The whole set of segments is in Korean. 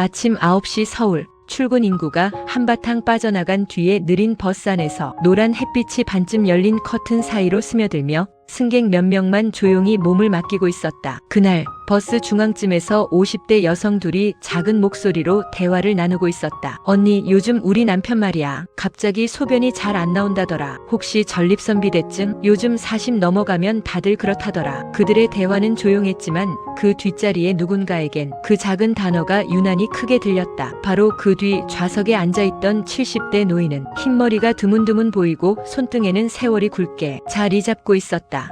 아침 9시 서울. 출근 인구가 한바탕 빠져나간 뒤에 느린 버스 안에서 노란 햇빛이 반쯤 열린 커튼 사이로 스며들며 승객 몇 명만 조용히 몸을 맡기고 있었다. 그날 버스 중앙쯤에서 50대 여성 둘이 작은 목소리로 대화를 나누고 있었다. 언니, 요즘 우리 남편 말이야. 갑자기 소변이 잘 안 나온다더라. 혹시 전립선비대증? 요즘 40 넘어가면 다들 그렇다더라. 그들의 대화는 조용했지만 그 뒷자리에 누군가에겐 그 작은 단어가 유난히 크게 들렸다. 바로 그 뒤 좌석에 앉아있던 70대 노인은 흰머리가 드문드문 보이고 손등에는 세월이 굵게 자리 잡고 있었다.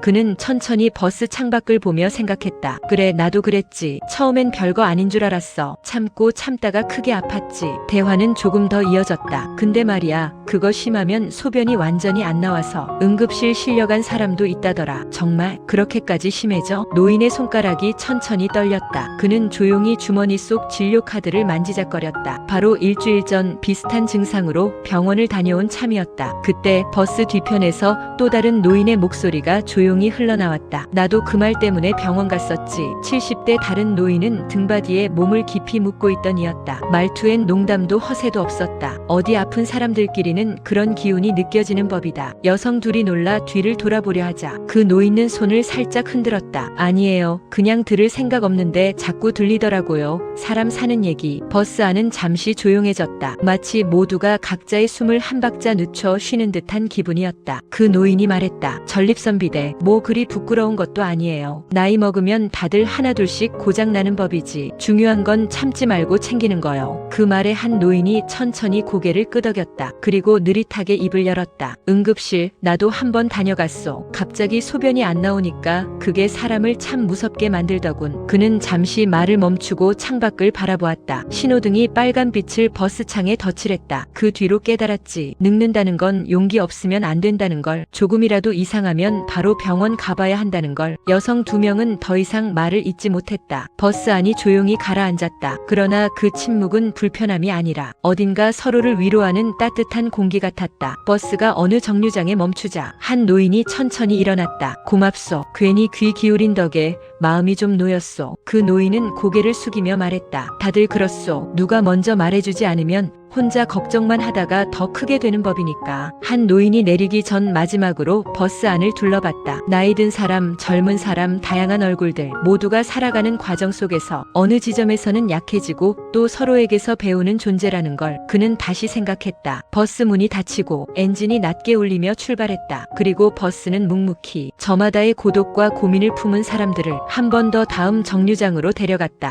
그는 천천히 버스 창밖을 보며 생각했다. 그래, 나도 그랬지. 처음엔 별거 아닌 줄 알았어. 참고 참다가 크게 아팠지. 대화는 조금 더 이어졌다. 근데 말이야, 그거 심하면 소변이 완전히 안 나와서 응급실 실려간 사람도 있다더라. 정말 그렇게까지 심해져? 노인의 손가락이 천천히 떨렸다. 그는 조용히 주머니 속 진료 카드를 만지작거렸다. 바로 일주일 전 비슷한 증상으로 병원을 다녀온 참이었다. 그때 버스 뒤편에서 또 다른 노인의 목소리가 조용 히 흘러나왔다. 나도 그 말 때문에 병원 갔었지. 70대 다른 노인은 등바디에 몸을 깊이 묻고 있던 이었다. 말투엔 농담도 허세도 없었다. 어디 아픈 사람들끼리는 그런 기운이 느껴지는 법이다. 여성 둘이 놀라 뒤를 돌아보려 하자 그 노인은 손을 살짝 흔들었다. 아니에요. 그냥 들을 생각 없는데 자꾸 들리더라고요. 사람 사는 얘기. 버스 안은 잠시 조용해졌다. 마치 모두가 각자의 숨을 한 박자 늦춰 쉬는 듯한 기분이었다. 그 노인이 말했다. 전립선비대. 뭐 그리 부끄러운 것도 아니에요. 나이 먹으면 다들 하나둘씩 고장나는 법이지. 중요한 건 참지 말고 챙기는 거요. 그 말에 한 노인이 천천히 고개를 끄덕였다. 그리고 느릿하게 입을 열었다. 응급실, 나도 한번 다녀갔어. 갑자기 소변이 안 나오니까 그게 사람을 참 무섭게 만들더군. 그는 잠시 말을 멈추고 창밖을 바라보았다. 신호등이 빨간 빛을 버스 창에 덧칠했다. 그 뒤로 깨달았지. 늙는다는 건 용기 없으면 안 된다는 걸. 조금이라도 이상하면 바로 병원 가봐야 한다는 걸. 여성 두 명은 더 이상 말을 잇지 못했다. 버스 안이 조용히 가라앉았다. 그러나 그 침묵은 불편함이 아니라 어딘가 서로를 위로하는 따뜻한 공기 같았다. 버스가 어느 정류장에 멈추자 한 노인이 천천히 일어났다. 고맙소. 괜히 귀 기울인 덕에 마음이 좀 놓였소. 그 노인은 고개를 숙이며 말했다. 다들 그렇소. 누가 먼저 말해주지 않으면 혼자 걱정만 하다가 더 크게 되는 법이니까. 한 노인이 내리기 전 마지막으로 버스 안을 둘러봤다. 나이 든 사람, 젊은 사람, 다양한 얼굴들 모두가 살아가는 과정 속에서 어느 지점에서는 약해지고 또 서로에게서 배우는 존재라는 걸 그는 다시 생각했다. 버스 문이 닫히고 엔진이 낮게 울리며 출발했다. 그리고 버스는 묵묵히 저마다의 고독과 고민을 품은 사람들을 한 번 더 다음 정류장으로 데려갔다.